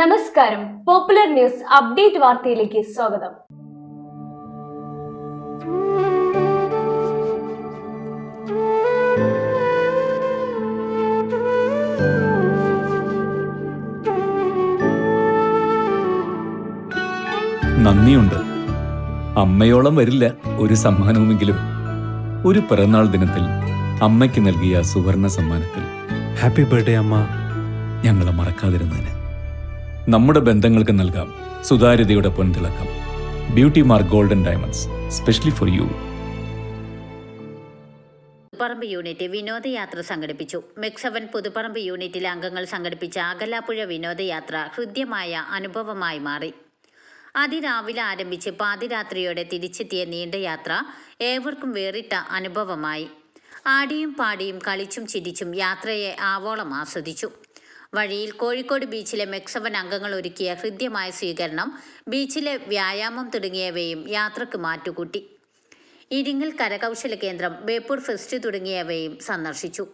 നമസ്കാരം. Popular news update വാർത്തയിലേക്ക് സ്വാഗതം. നന്ദിയുണ്ട്. അമ്മയോളം വരില്ല ഒരു സമ്മാനവുമെങ്കിലും. ഒരു പിറന്നാൾ ദിനത്തിൽ അമ്മയ്ക്ക് നൽകിയ സുവർണ സമ്മാനത്തിൽ. ഹാപ്പി ബർത്ത്ഡേ അമ്മ. ഞങ്ങളെ മറക്കാതിരുന്നതിന്. നമ്മുടെ ബന്ധങ്ങൾക്ക് നൽകാം സുതാര്യതയുടെ പൊൻതിളക്കം. Beauty mark golden diamonds specially for you Puthupparamba unit വിനോദയാത്ര സംഘടിപ്പിച്ചു. മിക്സവൻ പുതുപ്പറമ്പ് യൂണിറ്റിലെ അംഗങ്ങൾ സംഘടിപ്പിച്ച അകലാപ്പുഴ വിനോദയാത്ര ഹൃദ്യമായ അനുഭവമായി മാറി. അതിരാവിലെ ആരംഭിച്ച് പാതിരാത്രിയോടെ തിരിച്ചെത്തിയ നീണ്ട യാത്ര ഏവർക്കും വേറിട്ട അനുഭവമായി. ആടിയും പാടിയും കളിച്ചും ചിരിച്ചും യാത്രയെ ആവോളം ആസ്വദിച്ചു. വഴിയിൽ കോഴിക്കോട് ബീച്ചിലെ മെക്സവൻ അംഗങ്ങൾ ഒരുക്കിയ ഹൃദ്യമായ സ്വീകരണം ബീച്ചിലെ വ്യായാമം തുടങ്ങിയവയും യാത്രയ്ക്ക് മാറ്റുകൂട്ടി. ഇരിങ്ങൽ കരകൗശല കേന്ദ്രം ബേപ്പൂർ ഫെസ്റ്റ് തുടങ്ങിയവയും സന്ദർശിച്ചു.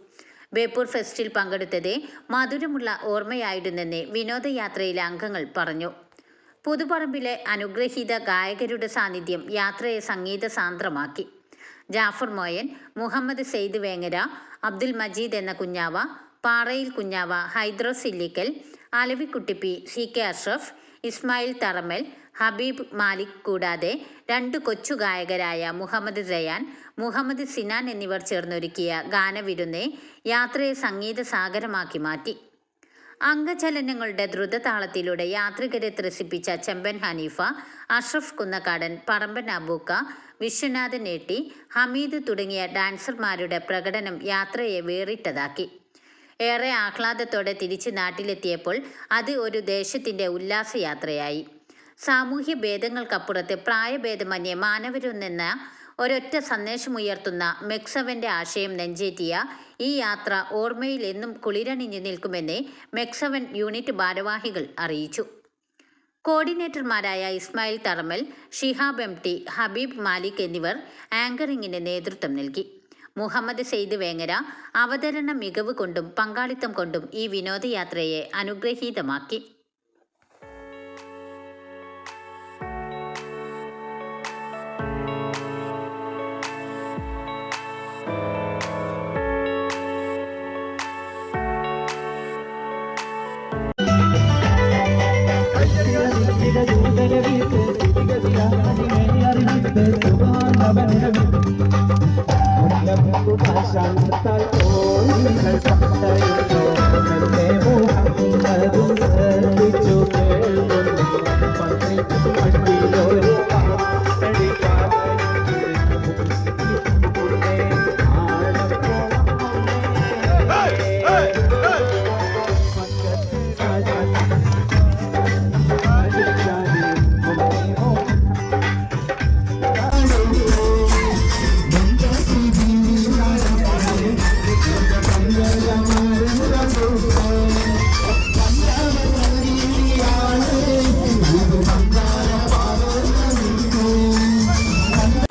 ബേപ്പൂർ ഫെസ്റ്റിൽ പങ്കെടുത്തത് മധുരമുള്ള ഓർമ്മയായിരുന്നെന്ന് വിനോദയാത്രയിലെ അംഗങ്ങൾ പറഞ്ഞു. പുതുപറമ്പിലെ അനുഗ്രഹീത ഗായകരുടെ സാന്നിധ്യം യാത്രയെ സംഗീത സാന്ദ്രമാക്കി ജാഫർ മോയൻ മുഹമ്മദ് സെയ്ദ് വേങ്ങര അബ്ദുൽ മജീദ് എന്ന കുഞ്ഞാവ പാറയിൽ കുഞ്ഞാവ ഹൈദ്രോസ് ഇല്ലിക്കൽ അലവിക്കുട്ടിപ്പി സി കെ അഷ്റഫ് ഇസ്മായിൽ തറമൽ ഹബീബ് മാലിക് കൂടാതെ രണ്ട് കൊച്ചു ഗായകരായ മുഹമ്മദ് ജയാൻ മുഹമ്മദ് സിനാൻ എന്നിവർ ചേർന്നൊരുക്കിയ ഗാനവിരുന്നെ യാത്രയെ സംഗീത സാഗരമാക്കി മാറ്റി. അംഗചലനങ്ങളുടെ ദ്രുതതാളത്തിലൂടെ യാത്രികരെ ത്രസിപ്പിച്ച ചെമ്പൻ ഹനീഫ അഷ്റഫ് കുന്നക്കാടൻ പറമ്പൻ അബൂക്ക വിശ്വനാഥൻ ഏട്ടി ഹമീദ് തുടങ്ങിയ ഡാൻസർമാരുടെ പ്രകടനം യാത്രയെ വേറിട്ടതാക്കി. ഏറെ ആഹ്ലാദത്തോടെ തിരിച്ച് നാട്ടിലെത്തിയപ്പോൾ അത് ഒരു ദേശത്തിന്റെ ഉല്ലാസയാത്രയായി. സാമൂഹ്യ ഭേദങ്ങൾക്കപ്പുറത്ത് പ്രായഭേദമന്യേ മാനവരൊന്നെന്ന ഒരൊറ്റ സന്ദേശമുയർത്തുന്ന മെക്സവന്റെ ആശയം നെഞ്ചേറ്റിയ ഈ യാത്ര ഓർമ്മയിൽ എന്നും കുളിരണിഞ്ഞു നിൽക്കുമെന്ന് മെക്സവൻ യൂണിറ്റ് ഭാരവാഹികൾ അറിയിച്ചു. കോർഡിനേറ്റർമാരായ ഇസ്മായിൽ തറമൽ ഷിഹാബ് എം ടി ഹബീബ് മാലിക് എന്നിവർ ആങ്കറിംഗിന് നേതൃത്വം നൽകി. മുഹമ്മദ് സെയ്ദ് വേങ്ങര അവതരണ മികവ് കൊണ്ടും പങ്കാളിത്തം കൊണ്ടും ഈ വിനോദയാത്രയെ അനുഗ്രഹീതമാക്കി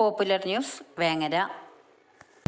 Popular news Vengara.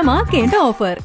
ആഘോഷമാക്കേണ്ട ഓഫർ